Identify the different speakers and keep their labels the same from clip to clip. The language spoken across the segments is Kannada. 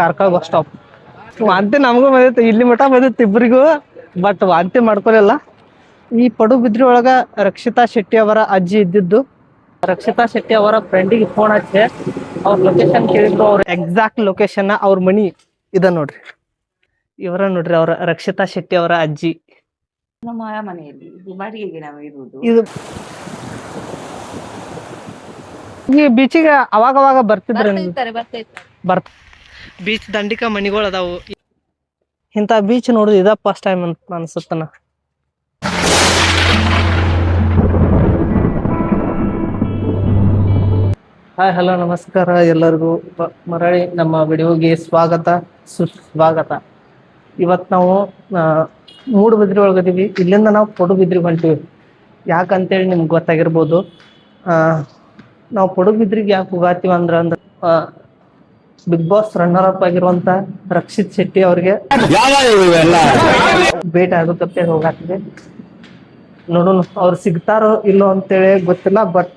Speaker 1: ಕಾರ್ಕಳ ಬಸ್ ಸ್ಟಾಪ್ ವಾಂತಿ ನಮಗೂ ಬಂದಿತ್ತು ಇಲ್ಲಿ ಮಠ ಬಂದಿತ್ತು ಇಬ್ಬರಿಗೂ ಬಟ್ ವಾಂತಿ ಮಾಡ್ಕೊಲಿಲ್ಲ. ಈ ಪಡುಬಿದ್ರಿ ಒಳಗ ರಕ್ಷಿತಾ ಶೆಟ್ಟಿ ಅವರ ಅಜ್ಜಿ ಇದ್ದಿದ್ದು. ರಕ್ಷಿತಾ ಶೆಟ್ಟಿ ಅವರ ಫ್ರೆಂಡಿಗೆ ಫೋನ್ ಹಚ್ಚಿ ಅವ್ರ ಲೊಕೇಶನ್ ಕೇಳಿದ್ರು ಅವ್ರ ಎಕ್ಸಾಕ್ಟ್ ಲೊಕೇಶನ್ ಅವ್ರ ಮನಿ ಇದ ನೋಡ್ರಿ. ಇವರ ನೋಡ್ರಿ ಅವರ ರಕ್ಷಿತಾ ಶೆಟ್ಟಿ ಅವರ ಅಜ್ಜಿ.
Speaker 2: ನಮ್ಮ ಮನೆಯಲ್ಲಿ ಇದು ಬಾಡಿಗೆಗೆ ನಾವು ಇರುವುದು.
Speaker 1: ಇದು ಈ ಬೀಚಿಗೆ ಅವಾಗ ಅವಾಗ ಬರ್ತಿದ್ರ ಬರ್ತ ಬೀಚ್ ದಂಡಿಕ ಮನಿಗಳು ಅದಾವು. ಇಂಥ ಬೀಚ್ ನೋಡುದು ಇದ ಫಸ್ಟ್ ಟೈಮ್ ಅಂತ ಅನ್ಸುತ್ತನ. ಹಾಯ್ ಹಲೋ ನಮಸ್ಕಾರ ಎಲ್ಲರಿಗೂ. ಮರಳಿ ನಮ್ಮ ವಿಡಿಯೋಗೆ ಸ್ವಾಗತ ಸುಸ್ವಾಗತ. ಇವತ್ತು ನಾವು ಆ, ಮೂಡುಬಿದ್ರಿ ಒಳಗದೀವಿ. ಇಲ್ಲಿಂದ ನಾವು ಪಡುಬಿದ್ರಿ ಹೊಂಟಿವಿ. ಯಾಕಂತೇಳಿ ನಿಮ್ಗೆ ಗೊತ್ತಾಗಿರ್ಬೋದು. ಆ, ನಾವು ಪಡುಬಿದ್ರಿಗೆ ಯಾಕೆ ಹೋಗಾತೀವಿ ಅಂದ್ರೆ ಅಂದ್ರ ಬಿಗ್ ಬಾಸ್ ರನ್ನರ್ ಅಪ್ ಆಗಿರುವಂತ ರಕ್ಷಿತ್ ಶೆಟ್ಟಿ ಅವ್ರಿಗೆ ಭೇಟಿ ಆಗುತ್ತೆ ಹೋಗಾಕಿದೆ ನೋಡೋಣ ಅವ್ರು ಸಿಗ್ತಾರೋ ಇಲ್ಲೋ ಅಂತೇಳಿ ಗೊತ್ತಿಲ್ಲ ಬಟ್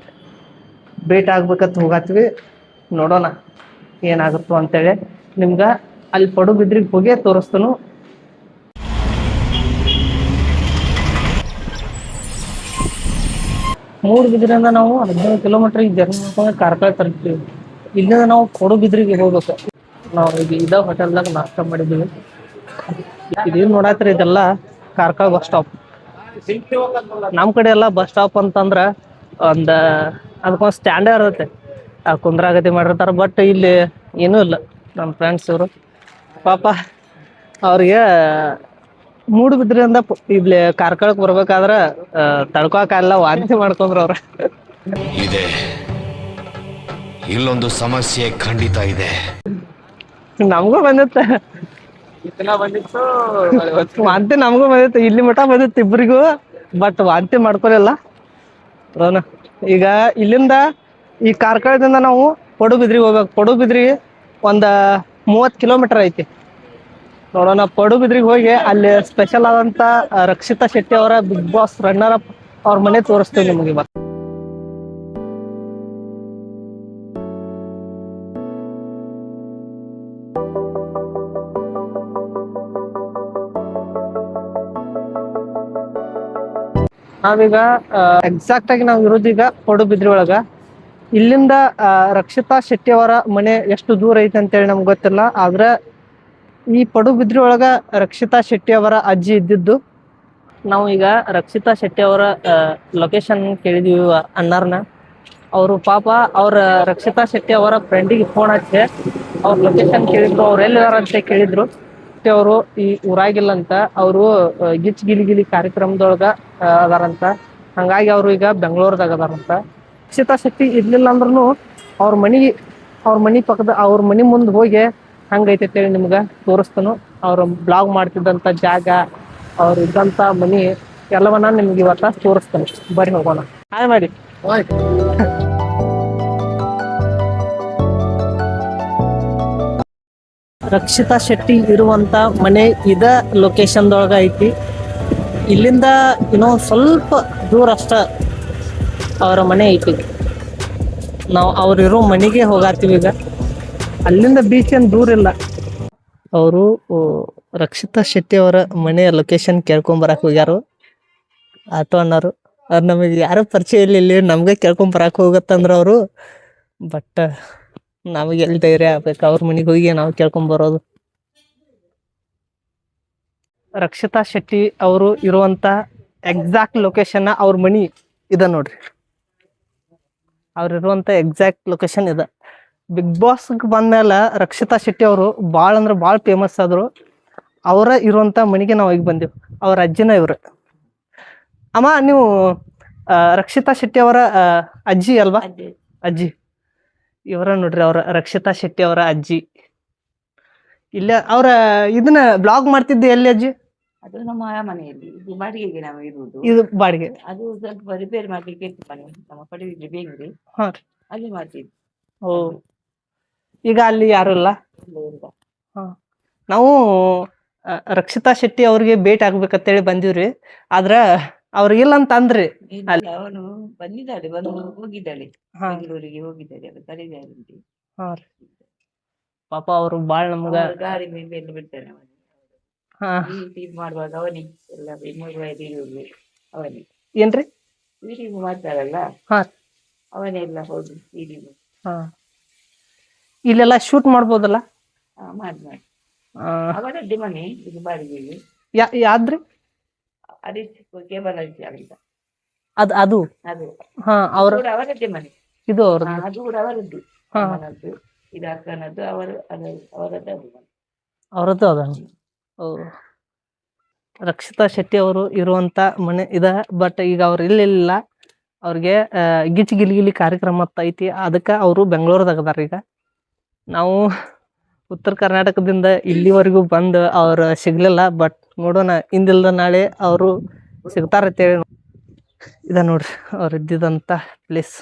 Speaker 1: ಭೇಟಿ ಆಗ್ಬೇಕಂತ ಹೋಗಾತ್ವಿ ನೋಡೋಣ ಏನಾಗುತ್ತೋ ಅಂತೇಳಿ. ನಿಮ್ಗ ಅಲ್ಲಿ ಪಡುಬಿದ್ರಿಗೆ ಹೋಗಿ ತೋರಿಸ್ತನು. ಮೂರು ಬಿದ್ರಿಂದ ನಾವು ಹದಿನೈದು ಕಿಲೋಮೀಟರ್ ಜರ್ನಿ ಮಾಡ್ಕೊಂಡು ಕಾರ್ಕಳ ತರ್ತೀವಿ. ಇಲ್ಲಿಂದ ನಾವು ಕೊಡಬಿದ್ರಿಗೆ ಹೋಗ್ಬೇಕು. ನಾವು ಈಗ ಇದ ಹೋಟೆಲ್ದಾಗ ನಾಷ್ಟ ಮಾಡಿದ್ವಿ. ಇದೇನ್ ನೋಡತ್ರಿ ಇದೆಲ್ಲ ಕಾರ್ಕಳ ಬಸ್ ಸ್ಟಾಪ್ ನಮ್ ಕಡೆ ಎಲ್ಲ ಬಸ್ ಸ್ಟಾಪ್ ಅಂತಂದ್ರ ಒಂದ ಅದಕ್ಕೊಂದ್ ಸ್ಟ್ಯಾಂಡರ್ ಇರುತ್ತೆ. ಆ ಕುಂದ್ರಾಗತಿ ಮಾಡಿರ್ತಾರ ಬಟ್ ಇಲ್ಲಿ ಏನೂ ಇಲ್ಲ ನಮ್ಮ ಫ್ರೆಂಡ್ಸ್ ಇವರು. ಪಾಪ ಅವ್ರಿಗೆ ಮೂಡು ಬಿದ್ರಿಂದ ಇಲ್ಲಿ ಕಾರ್ಕಳಕ್ ಬರ್ಬೇಕಾದ್ರ ತಡ್ಕೋಕಾಗಲ್ಲ ವಾಂತಿ ಮಾಡ್ಕೊಂಡ್ರ ಅವ್ರ.
Speaker 3: ಇಲ್ಲೊಂದು ಸಮಸ್ಯೆ ಖಂಡಿತ ಇದೆ.
Speaker 1: ನಮಗೂ ಬಂದಿತ್ತ. ವಾಂತಿ ನಮಗೂ ಬಂದಿತ್ತು. ಇಲ್ಲಿ ಮಠ ಬಂದಿತ್ತು ಇಬ್ಬರಿಗೂ ಬಟ್ ವಾಂತಿ ಮಾಡ್ಕೊಲಿಲ್ಲ. ನೋಡೋಣ ಈಗ ಇಲ್ಲಿಂದ ಈ ಕಾರ್ಕಳದಿಂದ ನಾವು ಪಡುಬಿದ್ರಿಗೆ ಹೋಗ್ಬೇಕು. ಪಡುಬಿದ್ರಿ ಒಂದ ಮೂವತ್ ಕಿಲೋಮೀಟರ್ ಐತಿ. ನೋಡೋಣ ಪಡುಬಿದ್ರಿಗೆ ಹೋಗಿ ಅಲ್ಲಿ ಸ್ಪೆಷಲ್ ಆದಂತ ರಕ್ಷಿತಾ ಶೆಟ್ಟಿ ಅವರ ಬಿಗ್ ಬಾಸ್ ರನ್ನರ್ ಅಪ್ ಅವ್ರ ಮನೆ ತೋರಿಸ್ತೀವಿ ನಿಮಗೆ ನಾವೀಗ ಎಕ್ಸಾಕ್ಟ್ ಆಗಿ ನಾವು ಇರೋದೀಗ ಪಡುಬಿದ್ರಿ ಒಳಗ ಇಲ್ಲಿಂದ ರಕ್ಷಿತಾ ಶೆಟ್ಟಿ ಅವರ ಮನೆ ಎಷ್ಟು ದೂರ ಐತೆ ಅಂತೇಳಿ ನಮ್ಗೆ ಗೊತ್ತಿಲ್ಲ, ಆದ್ರೆ ಈ ಪಡುಬಿದ್ರಿ ಒಳಗ ರಕ್ಷಿತಾ ಶೆಟ್ಟಿ ಅವರ ಅಜ್ಜಿ ಇದ್ದಿದ್ದು. ನಾವು ಈಗ ರಕ್ಷಿತಾ ಶೆಟ್ಟಿ ಅವರ ಲೊಕೇಶನ್ ಕೇಳಿದೀವಿ ಅಣ್ಣಾರ್ನ. ಅವರು ಪಾಪ ಅವ್ರ ರಕ್ಷಿತಾ ಶೆಟ್ಟಿ ಅವರ ಫ್ರೆಂಡಿಗೆ ಫೋನ್ ಹಚ್ಚಿ ಅವ್ರ ಲೊಕೇಶನ್ ಕೇಳಿದ್ರು, ಅವ್ರು ಎಲ್ಲಿದಾರ ಅಂತ ಕೇಳಿದ್ರು. ಶೆಟ್ಟಿ ಅವರು ಈ ಊರಾಗಿಲ್ಲ ಅಂತ ಅವರು ಗಿಚ್ ಗಿಲಿ ಗಿಲಿ ಕಾರ್ಯಕ್ರಮದೊಳಗ ಅದಾರಂತ. ಹಂಗಾಗಿ ಅವರು ಈಗ ಬೆಂಗಳೂರದಾಗ ಅದಾರಂತ. ಅಕ್ಷತಾ ಶಕ್ತಿ ಇರ್ಲಿಲ್ಲ ಅಂದ್ರೂ ಅವ್ರ ಮನಿ ಅವ್ರ ಮನಿ ಪಕ್ಕದ ಅವ್ರ ಮನಿ ಮುಂದೆ ಹೋಗಿ ಹಂಗೈತೆ ಹೇಳಿ ನಿಮ್ಗ ತೋರಿಸ್ತನು. ಅವ್ರ ಬ್ಲಾಗ್ ಮಾಡ್ತಿದ್ದಂತ ಜಾಗ ಅವ್ರ ಇದ್ದಂತ ಮನಿ ಎಲ್ಲವನ್ನ ನಿಮ್ಗೆ ಇವತ್ತ ತೋರಿಸ್ತಾನೆ. ಬರ್ರಿ ಹೋಗೋಣ. ಹಾಯ್ ಮಾಡಿ. ರಕ್ಷಿತಾ ಶೆಟ್ಟಿ ಇರುವಂತ ಮನೆ ಇದ ಲೊಕೇಶನ್ದೊಳಗೆ ಐತಿ. ಇಲ್ಲಿಂದ ಏನೋ ಸ್ವಲ್ಪ ದೂರ ಅಷ್ಟ ಅವರ ಮನೆ ಐತಿ. ನಾವು ಅವ್ರಿರೋ ಮನೆಗೆ ಹೋಗಾತೀವಿ ಈಗ. ಅಲ್ಲಿಂದ ಬೀಚ್ ಏನ್ ದೂರ ಇಲ್ಲ. ಅವರು ರಕ್ಷಿತಾ ಶೆಟ್ಟಿ ಅವರ ಮನೆಯ ಲೊಕೇಶನ್ ಕೇಳ್ಕೊಂಡ್ ಬರಕ್ ಹೋಗ್ಯಾರು. ಆಟೋ ಅನ್ನೋರು ಅವ್ರು ನಮಗೆ ಯಾರು ಪರಿಚಯ ಇಲ್ಲ ನಮ್ಗೆ ಕೇಳ್ಕೊಂಡ್ ಬರಕ್ ಹೋಗತ್ತಂದ್ರ ಅವರು. ಬಟ್ ನಮಗೆ ಎಲ್ಲಿ ಧೈರ್ಯ ಆಗ್ಬೇಕು? ಅವ್ರ ಮನೆಗೆ ಹೋಗಿ ನಾವು ಕೇಳ್ಕೊಂಡ್ ಬರೋದು. ರಕ್ಷಿತಾ ಶೆಟ್ಟಿ ಅವರು ಇರುವಂತ ಎಕ್ಸಾಕ್ಟ್ ಲೊಕೇಶನ್ ಅವ್ರ ಮನಿ ಇದ ನೋಡ್ರಿ. ಅವ್ರ ಇರುವಂತ ಎಕ್ಸಾಕ್ಟ್ ಲೊಕೇಶನ್ ಇದ. ಬಿಗ್ ಬಾಸ್ ಬಂದ್ಮೇಲೆ ರಕ್ಷಿತಾ ಶೆಟ್ಟಿ ಅವರು ಭಾಳ ಅಂದ್ರೆ ಭಾಳ ಫೇಮಸ್ ಆದ್ರು. ಅವರ ಇರುವಂತ ಮನೆಗೆ ನಾವು ಈಗ ಬಂದೆವು. ಅವ್ರ ಅಜ್ಜಿನ ಇವ್ರು. ಅಮ್ಮ ನೀವು ರಕ್ಷಿತಾ ಶೆಟ್ಟಿ ಅವರ ಅಜ್ಜಿ ಅಲ್ವಾ? ಅಜ್ಜಿ. ಇವರ ನೋಡ್ರಿ ಅವ್ರ ರಕ್ಷಿತಾ ಶೆಟ್ಟಿ ಅವರ ಅಜ್ಜಿ. ಇಲ್ಲ ಅವ್ರ ಇದನ್ನ ಬ್ಲಾಗ್ ಮಾಡ್ತಿದ್ದೆ ಎಲ್ಲಿ ಅಜ್ಜಿ?
Speaker 2: ಅದು ನಮ್ಮ ಮನೆಯಲ್ಲಿ ಇದು ಬಾಡಿಗೆಗೆ ನಾವು ಇರುವುದು.
Speaker 1: ಇದು ಬಾಡಿಗೆ.
Speaker 2: ಅದು ಸ್ವಲ್ಪ ರಿಪೇರ್ ಮಾಡ್ಲಿಕ್ಕೆ ಇತ್ತು ಮನೆ ನಮ್ಮ
Speaker 1: ಹಾ ರೀ.
Speaker 2: ಅಲ್ಲಿ ಮಾಡ್ತಿದ್ವಿ.
Speaker 1: ಓ. ಈಗ ಅಲ್ಲಿ ಯಾರು ಇಲ್ಲ?
Speaker 2: ಇಲ್ಲೇ ಇಲ್ಲ.
Speaker 1: ನಾವು ರಕ್ಷಿತಾ ಶೆಟ್ಟಿ ಅವ್ರಿಗೆ ಭೇಟಿ ಆಗ್ಬೇಕಂತೇಳಿ ಬಂದಿವ್ರಿ. ಆದ್ರ ಅವ್ರಿಗಿಲ್ಲ ಅಂತ ಅಂದ್ರಿ
Speaker 2: ಇಲ್ಲ, ಅವನು ಬಂದಿದ್ದಾಳೆ ಬಂದು ಹೋಗಿದ್ದಾಳೆ. ಬೆಂಗಳೂರಿಗೆ ಹೋಗಿದ್ದಾಳೆ ಅದು ಕರೀದಾರಂತೆ.
Speaker 1: ಪಾಪ ಅವರು ಬಾಳ್ ನಮ್ಗ
Speaker 2: ಗಾರಿ ಗಾಡಿ ಮೇಲೆ ಎಲ್ಲ ಬಿಡ್ತಾನೆ ಅವನು. ಮಾಡುವಾಗ ಅವನಿಗೆ ಎಲ್ಲ ಇರುವುದು ಅವನಿಗೆ.
Speaker 1: ಏನ್ರಿ?
Speaker 2: ಟೀಮ್ ಮಾಡ್ತಾರಲ್ಲ? ಅವನೆಲ್ಲ ಟೀಮ್
Speaker 1: ಹಾ. ಇಲ್ಲೆಲ್ಲ ಶೂಟ್ ಮಾಡ್ಬೋದಲ್ಲ?
Speaker 2: ಮಾಡಿ ಮಾಡಿ ಅವನದ್ದೇ ಮನೆ ಇದು ಬಾಡಿಗೆಗೆ.
Speaker 1: ಯಾ-
Speaker 2: ಅದೇ ಕೇಬಲ್ ಅಂತ
Speaker 1: ಅದ್ ಅದು?
Speaker 2: ಅದು.
Speaker 1: ಹಾ ಅವ್ರ
Speaker 2: ಕೂಡ ಅವರದ್ದೇ ಮನೆ.
Speaker 1: ಇದು ಅವ್ರ
Speaker 2: ಹಾ, ಅದು ಕೂಡ ಅವರದ್ದು.
Speaker 1: ಹಾ.
Speaker 2: ಅಮ್ಮನದ್ದು ಇದು ಅಕ್ಕನದ್ದು ಅವರು ಅದು ಅವರದ್ದು ಅದು ಮನೆ.
Speaker 1: ಅವ್ರದ್ದು ಅದ? ರಕ್ಷಿತಾ ಶೆಟ್ಟಿ ಅವರು ಇರುವಂತ ಮನೆ ಇದ ಬಟ್ ಈಗ ಅವ್ರು ಇಲ್ಲಿಲ್ಲ ಅವ್ರಿಗೆ ಆ, ಗಿಲಿ ಗಿಲಿ ಕಾರ್ಯಕ್ರಮ ಅಂತ ಐತಿ. ಅದಕ್ಕೆ ಅವರು ಬೆಂಗಳೂರದಾಗ ಅದಾರ ಈಗ. ನಾವು ಉತ್ತರ ಕರ್ನಾಟಕದಿಂದ ಇಲ್ಲಿವರೆಗೂ ಬಂದು ಅವ್ರು ಸಿಗ್ಲಿಲ್ಲ ಬಟ್ ನೋಡೋಣ. ಇಂದಿಲ್ದ ನಾಳೆ ಅವರು ಸಿಗ್ತಾರಂತೇಳಿ ಇದ ನೋಡ್ರಿ, ಅವ್ರು ಇದ್ದಿದಂತ ಪ್ಲೇಸ್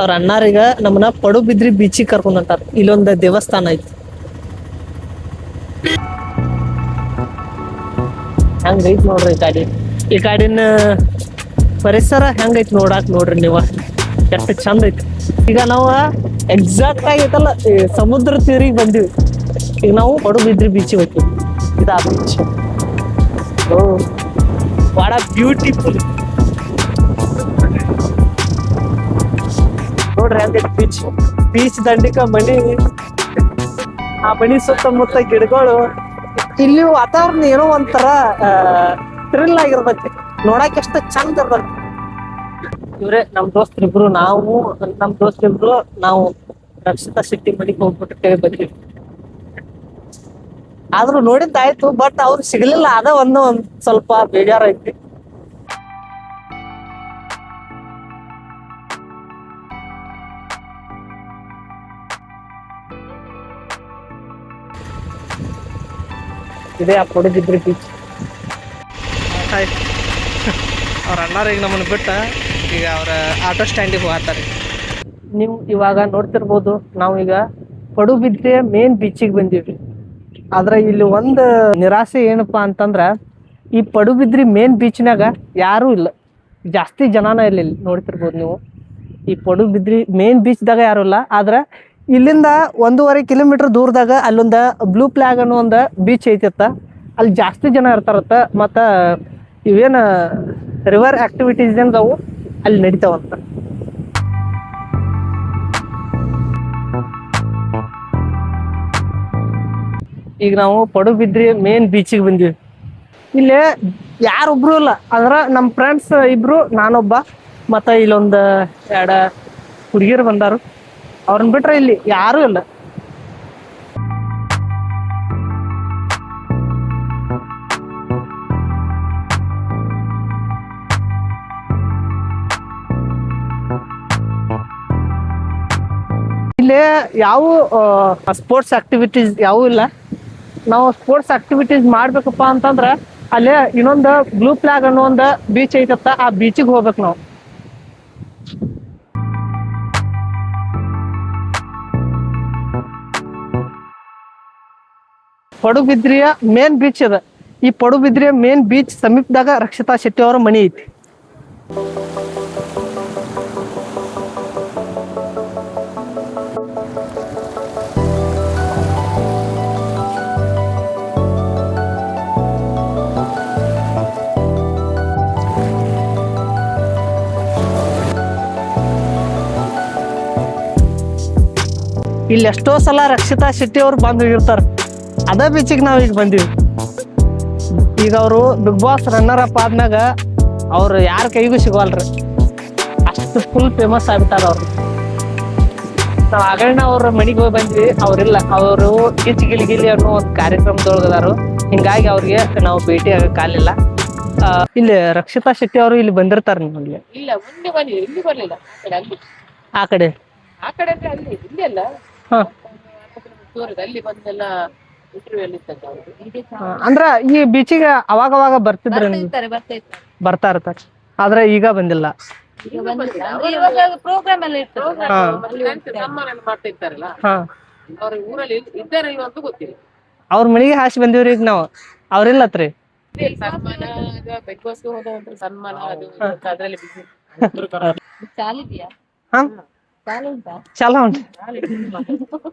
Speaker 1: ಅವ್ರ ಅಣ್ಣಾರಿಗ ನಮ್ಮನ್ನ ಪಡುಬಿದ್ರಿ ಬೀಚಿಗೆ ಕರ್ಕೊಂಡ್ ಹೊಂಟಾರ. ಇಲ್ಲೊಂದ್ ದೇವಸ್ಥಾನ ಐತಿ. ಹೆಂಗೈತ್ ನೋಡ್ರಿ ಈ ಗಾಡಿ ಈ ಗಾಡಿನ ಪರಿಸರ ಹೆಂಗೈತ್ ನೋಡಾಕ್ ನೋಡ್ರಿ ನೀವ? ಎಷ್ಟು ಚಂದ ಐತಿ. ಈಗ ನಾವು ಎಕ್ಸಾಕ್ಟ್ ಆಗೈತಲ್ಲ ಸಮುದ್ರ ತೀರಿಗೆ ಬಂದಿವಿ. ಈಗ ನಾವು ಪಡುಬಿದ್ರಿ ಬೀಚಿಗೆ ಹೋಗ್ತೀವಿ. ಇದಾ ಬೀಚ್ ಓ ಬಹಳ ಬ್ಯೂಟಿಫುಲ್ ನೋಡ್ರಿ ಹಂಗೈತಿ ಬೀಚ್ ಬೀಚ್ ದಂಡಿಕ ಮನಿ ಆ ಮನಿ ಸುತ್ತಮುತ್ತ ಗಿಡಗಳು. ಇಲ್ಲಿ ವಾತಾವರಣ ಏನೋ ಒಂಥರ ಥ್ರಿಲ್ ಆಗಿರ್ತೈತಿ. ನೋಡಕ್ ಎಷ್ಟು ಚಂದ ಇರ್ತೈತಿ. ಇವ್ರೆ, ನಮ್ ದೋಸ್ತ್ರಿಬ್ರು ನಾವು, ನಮ್ ದೋಸ್ತ್ರಿಬ್ರು ನಾವು ರಕ್ಷಿತಾ ಸಿಟ್ಟಿ ಮನಿಗೆ ಹೋಗ್ಬಿಟ್ಟು ಕೇಳಿ ಬಂದ್ವಿ. ಆದ್ರೂ ನೋಡಿದ್ದಾಯ್ತು ಬಟ್ ಅವ್ರು ಸಿಗ್ಲಿಲ್ಲ. ಅದ ಒಂದು, ಒಂದ್ ಸ್ವಲ್ಪ ಬೇಜಾರೈತಿ ಇದೇ ಆ ಕೊಡದಿದ್ರೆ ಬೀಚ್ ಅವ್ರ ಅಣ್ಣಾರ ಈಗ ನಮ್ಮನ್ನು ಬಿಟ್ಟ ಈಗ ಅವ್ರ ಆಟೋ ಸ್ಟ್ಯಾಂಡಿಗೆ ಹೋಗ್ತಾರೆ. ನೀವು ಇವಾಗ ನೋಡ್ತಿರ್ಬೋದು ನಾವು ಈಗ ಪಡುಬಿದ್ರೆ ಮೇನ್ ಬೀಚಿಗೆ ಬಂದೀವಿ ಆದ್ರೆ ಇಲ್ಲಿ ಒಂದು ನಿರಾಸೆ ಏನಪ್ಪಾ ಅಂತಂದ್ರ ಈ ಪಡುಬಿದ್ರಿ ಮೇನ್ ಬೀಚ್ನಾಗ ಯಾರೂ ಇಲ್ಲ. ಜಾಸ್ತಿ ಜನನ ಇಲ್ಲ ಇಲ್ಲಿ ನೋಡ್ತಿರ್ಬೋದು ನೀವು. ಈ ಪಡುಬಿದ್ರಿ ಮೇನ್ ಬೀಚ್ದಾಗ ಯಾರು ಇಲ್ಲ. ಆದ್ರೆ ಇಲ್ಲಿಂದ ಒಂದೂವರೆ ಕಿಲೋಮೀಟರ್ ದೂರದಾಗ ಅಲ್ಲೊಂದ ಬ್ಲೂ ಫ್ಲಾಗ್ ಅನ್ನೋ ಒಂದು ಬೀಚ್ ಐತಿತ್ತ. ಅಲ್ಲಿ ಜಾಸ್ತಿ ಜನ ಇರ್ತಾರತ್ತ, ಮತ್ತು ಇವೇನು ರಿವರ್ ಆಕ್ಟಿವಿಟೀಸ್ ಅವು ಅಲ್ಲಿ ನಡೀತಾವಂತ. ಈಗ ನಾವು ಪಡುಬಿದ್ರಿ ಮೇನ್ ಬೀಚಿಗೆ ಬಂದಿವಿ. ಇಲ್ಲಿ ಯಾರೊಬ್ರು ಇಲ್ಲ, ಅಂದ್ರ ನಮ್ಮ ಫ್ರೆಂಡ್ಸ್ ಇಬ್ರು, ನಾನೊಬ್ಬ, ಮತ್ತ ಇಲ್ಲೊಂದು ಎರಡ ಹುಡುಗಿಯರು ಬಂದಾರು. ಅವ್ರನ್ನ ಬಿಟ್ರೆ ಇಲ್ಲಿ ಯಾರು ಇಲ್ಲ. ಇಲ್ಲಿ ಯಾವ ಸ್ಪೋರ್ಟ್ಸ್ ಆಕ್ಟಿವಿಟೀಸ್ ಯಾವೂ ಇಲ್ಲ. ನಾವು ಸ್ಪೋರ್ಟ್ಸ್ ಆಕ್ಟಿವಿಟೀಸ್ ಮಾಡ್ಬೇಕಪ್ಪ ಅಂತಂದ್ರ ಅಲ್ಲೇ ಇನ್ನೊಂದು ಬ್ಲೂ ಫ್ಲಾಗ್ ಅನ್ನೋ ಒಂದು ಬೀಚ್ ಐತತ್ತ ಆ ಬೀಚಿಗೆ ಹೋಗ್ಬೇಕು ನಾವು. ಪಡುಬಿದ್ರಿಯ ಮೇನ್ ಬೀಚ್ ಅದ. ಈ ಪಡುಬಿದ್ರಿಯ ಮೇನ್ ಬೀಚ್ ಸಮೀಪದಾಗ ರಕ್ಷಿತಾ ಶೆಟ್ಟಿ ಅವರ ಮನೆ ಐತಿ. ಇಲ್ಲಿ ಎಷ್ಟೋ ಸಲ ರಕ್ಷಿತಾ ಶೆಟ್ಟಿ ಅವ್ರು ಬಂದ್ ಹೋಗಿರ್ತಾರ ಅದ ಬೀಚಿಗೆ ನಾವ್ ಈಗ ಬಂದೀವಿ. ಈಗ ಅವರು ಬಿಗ್ ಬಾಸ್ ರನ್ನರ್ ಅಪ್ ಆದ್ಮ್ಯಾಗ ಅವ್ರು ಯಾರ ಕೈಗೂ ಸಿಗವಲ್ರಿ. ಅಷ್ಟು ಫುಲ್ ಫೇಮಸ್ ಆಗ್ಬಿಟ್ಟಾರ ಅವ್ರು. ನಾವು ಆಗಣ್ಣ ಅವ್ರ ಮನಿಗೆ ಹೋಗಿ ಬಂದ್ವಿ. ಅವ್ರಿಲ್ಲ ಅವರು ಗಿಚ್ ಗಿಲಿ ಗಿಲಿ ಅನ್ನೋ ಒಂದು ಕಾರ್ಯಕ್ರಮದೊಳಗದಾರು ಹಿಂಗಾಗಿ ಅವ್ರಿಗೆ ನಾವು ಭೇಟಿ ಆಗಕ್ಕಾಗಲಿಲ್ಲ ಆ, ಇಲ್ಲಿ ರಕ್ಷಿತಾ ಶೆಟ್ಟಿ ಅವರು ಇಲ್ಲಿ ಬಂದಿರ್ತಾರ ನಿಮ್ಮಲ್ಲಿ
Speaker 4: ಇಲ್ಲ ಮುಂದೆ ಬನ್ನಿ. ಇಲ್ಲಿ ಬರ್ಲಿಲ್ಲ. ಆ ಕಡೆ ಅಲ್ಲಿ.
Speaker 1: ಆ ಕಡೆ.
Speaker 4: ಆ ಕಡೆ ಅಂದ್ರೆ ಅಲ್ಲಿ ಇಲ್ಲಿ ಅಲ್ಲ.
Speaker 1: ಹಾ.
Speaker 4: ಅಲ್ಲಿ ಬಂದೆಲ್ಲ
Speaker 1: ಅಂದ್ರ ಈ ಬೀಚಿಗೆ ಅವಾಗ ಅವಾಗ ಬರ್ತಿದ್ರ
Speaker 2: ಬರ್ತಾ ಇರ್ತಾರೆ
Speaker 1: ಆದ್ರೆ ಈಗ ಬಂದಿಲ್ಲ.
Speaker 2: ಪ್ರೋಗ್ರಾಮ್ ಎಲ್ಲ
Speaker 4: ಅವ್ರ ಊರಲ್ಲಿ ಇದ್ದಾರೆ ಇವತ್ತು ಗೊತ್ತಿಲ್ಲ.
Speaker 1: ಅವ್ರ ಮನೆಗೆ ಹಾಸಿ ಬಂದಿವ್ರಿ ಈಗ ನಾವು. ಅವ್ರಿಲ್ಲತ್ರಿ
Speaker 4: ಸನ್ಮಾನ ಬಿಗ್ ಬಾಸ್ ಹೋದ ನಂತರ ಸನ್ಮಾನ ಅದು ಅದ್ರಲ್ಲಿ ಬಿಸಿ.
Speaker 2: ಚಾಲಿದ್ಯಾ?
Speaker 1: ಹಾ.
Speaker 2: ಚಾಲು ಉಂಟಾ.
Speaker 1: ಚಲೋ ಉಂಟು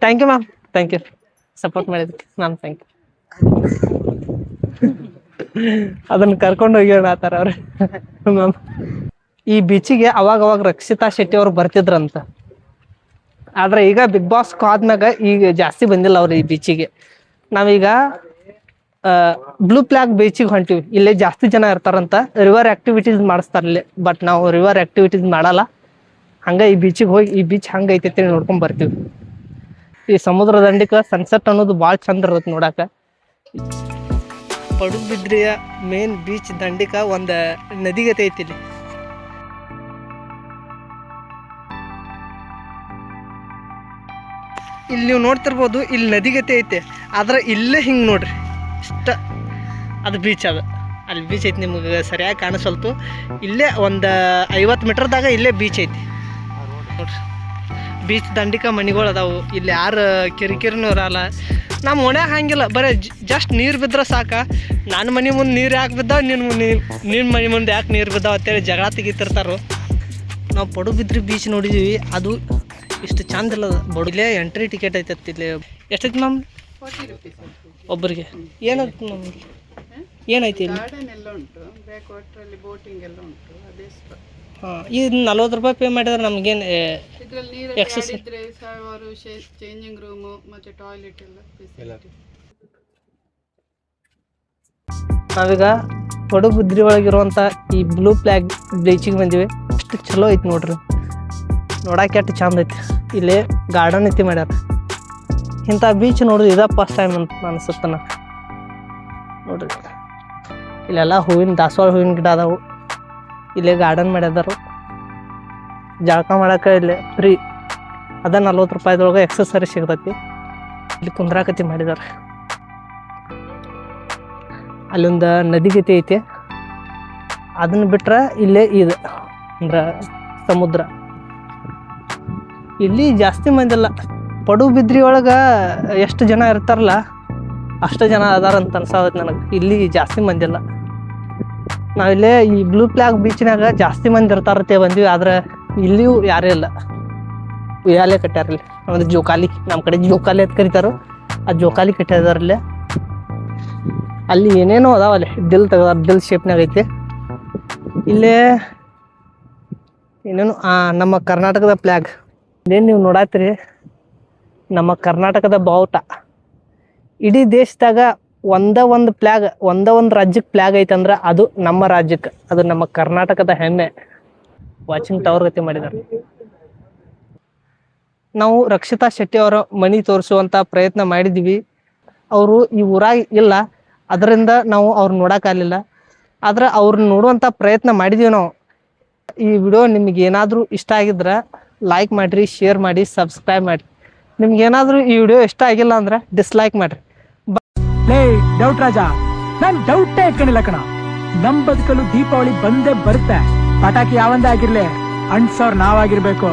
Speaker 1: thank you ma'am thank you support ಮಾಡಿದಕ್ಕೆ ನಾನು ಥ್ಯಾಂಕ್ ಅದನ್ನ ಕರ್ಕೊಂಡು ಹೋಗ್ಯೋಣ ಆತರ ಅವ್ರೆ. ಮ್ಯಾಮ್ ಈ ಬೀಚಿಗೆ ಅವಾಗ ಅವಾಗ ರಕ್ಷಿತಾ ಶೆಟ್ಟಿ ಅವ್ರು ಬರ್ತಿದ್ರಂತ. ಆದ್ರೆ ಈಗ ಬಿಗ್ ಬಾಸ್ ಆದ್ಮ್ಯಾಗ ಈಗ ಜಾಸ್ತಿ ಬಂದಿಲ್ಲ ಅವ್ರು ಈ ಬೀಚಿಗೆ ನಾವೀಗ ಬ್ಲೂ ಫ್ಲಾಗ್ ಬೀಚಿಗೆ ಹೊಂಟಿವಿ. ಇಲ್ಲೇ ಜಾಸ್ತಿ ಜನ ಇರ್ತಾರಂತ. ರಿವರ್ ಆಕ್ಟಿವಿಟೀಸ್ ಮಾಡಿಸ್ತಾರ ಇಲ್ಲಿ. ಬಟ್ ನಾವು ರಿವರ್ ಆಕ್ಟಿವಿಟೀಸ್ ಮಾಡಲ್ಲ. ಹಂಗ ಈ ಬೀಚಿಗೆ ಹೋಗಿ, ಈ ಬೀಚ್ ಹಂಗ ಐತಿ ಅಂತೇಳಿ ನೋಡ್ಕೊಂಡ್ ಬರ್ತೀವಿ. ಈ ಸಮುದ್ರ ದಂಡಿಕ ಸನ್ಸೆಟ್ ಅನ್ನೋದು ಭಾಳ ಚಂದ ಇರುತ್ತೆ ನೋಡಾಕ. ಪಡುಬಿದ್ರಿಯ ಮೇನ್ ಬೀಚ್ ದಂಡಿಕ ಒಂದ ನದಿಗತೆ ಐತಿ ಇಲ್ಲಿ. ಇಲ್ಲಿ ನೀವು ನೋಡ್ತಿರ್ಬೋದು ಇಲ್ಲಿ ನದಿಗತೆ ಐತೆ. ಆದ್ರೆ ಇಲ್ಲೇ ಹಿಂಗೆ ನೋಡ್ರಿ. ಇಷ್ಟ ಅದು ಬೀಚ್ ಅದು. ಅಲ್ಲಿ ಬೀಚ್ ಐತಿ ನಿಮ್ಗೆ ಸರಿಯಾಗಿ ಕಾಣಿಸಲ್ತು ಇಲ್ಲೇ ಒಂದು ಐವತ್ತು ಮೀಟರ್ದಾಗ ಇಲ್ಲೇ ಬೀಚ್ ಐತಿ. ನೋಡ್ರಿ. ಬೀಚ್ ದಂಡಿಕ ಮನಿಗಳು ಅದಾವು. ಇಲ್ಲಿ ಯಾರು ಕಿರಿಕಿರಿನೂ ಇರಲ್ಲ ನಮ್ಮ ಮನ್ಯಾಗ ಹಂಗಿಲ್ಲ. ಬರೀ ಜಸ್ಟ್ ನೀರು ಬಿದ್ದರೆ ಸಾಕ. ನನ್ನ ಮನೆ ಮುಂದೆ ನೀರು ಯಾಕೆ ಬಿದ್ದಾವ? ನಿನ್ನ ನಿನ್ನ ಮನೆ ಮುಂದೆ ಯಾಕೆ ನೀರು ಬಿದ್ದಾವ ಅಂತೇಳಿ ಜಗಳ ತೆಗಿತಿರ್ತಾರೋ. ನಾವು ಪಡುಬಿದ್ರಿ ಬೀಚ್ ನೋಡಿದೀವಿ. ಅದು ಇಷ್ಟು ಚಂದ ಇಲ್ಲ. ಬಡಲೇ ಎಂಟ್ರಿ ಟಿಕೆಟ್ ಐತೆ ಇಲ್ಲಿ. ಎಷ್ಟೈತಿ ಮ್ಯಾಮ್? ಒಬ್ಬರಿಗೆ ಏನೈತಿ ಮ್ಯಾಮ್? ಏನೈತಿ ಇಲ್ಲಿ? ಹಾಂ ಇದು ನಲ್ವತ್ತು ರೂಪಾಯಿ ಪೇ ಮಾಡಿದ್ರೆ ನಮಗೇನು
Speaker 5: ಇದ್ರಲ್ಲಿ ನೀರಲ್ಲಿ
Speaker 1: Excess-
Speaker 5: ಆಡಿದ್ರೆ ಸಾವಿರ ಚೇಂಜಿಂಗ್ ರೂಮು ಮತ್ತೆ ಟಾಯ್ಲೆಟ್ ಎಲ್ಲ
Speaker 1: ನಾವೀಗ ಕೊಡಗುದ್ರಿ ಒಳಗಿರುವಂತ ಈ ಬ್ಲೂ ಫ್ಲಾಗ್ ಬೀಚಿಗೆ ಬಂದಿವಿ. ಅಷ್ಟು ಚಲೋ ಐತಿ ನೋಡ್ರಿ. ನೋಡಕ್ಕೆ ಎಷ್ಟು ಚಂದ ಐತಿ. ಇಲ್ಲಿ ಗಾರ್ಡನ್ ಐತಿ ಮಾಡ್ಯಾರ. ಇಂಥ ಬೀಚ್ ನೋಡಿದ್ರು ಇದ ಫಸ್ಟ್ ಟೈಮ್ ಅಂತ ಅನ್ಸುತ್ತೆ ನಾ ನೋಡ್ರಿ. ಇಲ್ಲೆಲ್ಲ ಹೂವಿನ ದಾಸವಾಳ ಹೂವಿನ ಗಿಡ ಅದಾವು. ಇಲ್ಲೇ ಗಾರ್ಡನ್ ಮಾಡ್ಯಾದಾರು ಜಳಕ ಮಾಡಕ್ಕೆ ಇಲ್ಲಿ ಫ್ರೀ ಅದ ನಲ್ವತ್ತು ರೂಪಾಯಿದೊಳಗೆ ಎಕ್ಸಸರಿ ಸಿಗ್ತೈತಿ. ಇಲ್ಲಿ ಕುಂದ್ರಾಕತಿ ಮಾಡಿದಾರೆ. ಅಲ್ಲೊಂದು ನದಿಗತಿ ಐತಿ. ಅದನ್ನ ಬಿಟ್ರೆ ಇಲ್ಲೇ ಇದು, ಅಂದ್ರೆ ಸಮುದ್ರ. ಇಲ್ಲಿ ಜಾಸ್ತಿ ಮಂದಿಲ್ಲ ಪಡುಬಿದ್ರಿ ಒಳಗೆ ಎಷ್ಟು ಜನ ಇರ್ತಾರಲ್ಲ, ಅಷ್ಟು ಜನ ಅದಾರಂತ ಅಂತ ನನಗೆ. ಇಲ್ಲಿ ಜಾಸ್ತಿ ಮಂದಿಲ್ಲ ನಾವಿಲ್ಲೇ ಈ ಬ್ಲೂ ಫ್ಲಾಗ್ ಬೀಚ್ನಾಗ ಜಾಸ್ತಿ ಮಂದಿ ಇರ್ತಾರತ್ತೆ ಬಂದ್ವಿ. ಆದ್ರೆ ಇಲ್ಲಿಯೂ ಯಾರೇ ಇಲ್ಲ. ಉಯ್ಯಾಲೆ ಕಟ್ಟ್ಯಾರ ಇಲ್ಲಿ ಅಂದ್ರೆ ಜೋಕಾಲಿ ನಮ್ಮ ಕಡೆ ಜೋಕಾಲಿ ಅಂತ ಕರೀತಾರ. ಆ ಜೋಕಾಲಿ ಕಟ್ಟ್ಯಾರ ಇಲ್ಲೇ ಅಲ್ಲಿ ಏನೇನೋ ಅದಾವ ಅಲ್ಲಿ ದಿಲ್ ತೆಗ್ದಾರ ದಿಲ್ ಶೇಪ್ನಾಗ ಐತೆ. ಇಲ್ಲೇ ಏನೇನು, ಆ, ನಮ್ಮ ಕರ್ನಾಟಕದ ಫ್ಲ್ಯಾಗ್ ಇದೇನು ನೀವು ನೋಡಾತ್ರಿ, ನಮ್ಮ ಕರ್ನಾಟಕದ ಬಾವುಟ. ಇಡೀ ದೇಶದಾಗ ಒಂದ ಒಂದು ಫ್ಲ್ಯಾಗ್ ಒಂದ ಒಂದು ರಾಜ್ಯಕ್ಕೆ ಫ್ಲ್ಯಾಗ್ ಐತಂದ್ರೆ ಅದು ನಮ್ಮ ರಾಜ್ಯಕ್ಕೆ ಅದು ನಮ್ಮ ಕರ್ನಾಟಕದ ಹೆಮ್ಮೆ. ವಾಚಿಂಗ್ ಟವರ್ ಗತಿ ಮಾಡಿದ್ದಾರೆ. ನಾವು ರಕ್ಷಿತಾ ಶೆಟ್ಟಿ ಅವರ ಮನಿ ತೋರಿಸುವಂತ ಪ್ರಯತ್ನ ಮಾಡಿದ್ವಿ ಅವರು ಈ ಊರಾಗ ಇಲ್ಲ. ಅದರಿಂದ ನಾವು ಅವ್ರು ನೋಡೋಕ್ಕಾಗಲಿಲ್ಲ ಆದ್ರೆ ಅವ್ರನ್ನ ನೋಡುವಂತ ಪ್ರಯತ್ನ ಮಾಡಿದೀವಿ ನಾವು. ಈ ವಿಡಿಯೋ ನಿಮ್ಗೆ ಏನಾದರೂ ಇಷ್ಟ ಆಗಿದ್ರೆ ಲೈಕ್ ಮಾಡಿರಿ ಶೇರ್ ಮಾಡಿ ಸಬ್ಸ್ಕ್ರೈಬ್ ಮಾಡಿ. ನಿಮ್ಗೆ ಏನಾದರೂ ಈ ವಿಡಿಯೋ ಇಷ್ಟ ಆಗಿಲ್ಲ ಅಂದ್ರೆ ಡಿಸ್ಲೈಕ್ ಮಾಡಿರಿ.
Speaker 6: ಲೇ ಡೌಟ್ ರಾಜ. ನಾನು ಡೌಟೇ ಕಣಿಲ್ಲ ಕಣ. ನಮ್ ಬದುಕಲು ದೀಪಾವಳಿ ಬಂದೇ ಬರುತ್ತೆ. ಪಟಾಕಿ ಯಾವಂದೇ ಆಗಿರ್ಲಿ ಅಂಟ್ಸೋರ್ ನಾವಾಗಿರ್ಬೇಕು.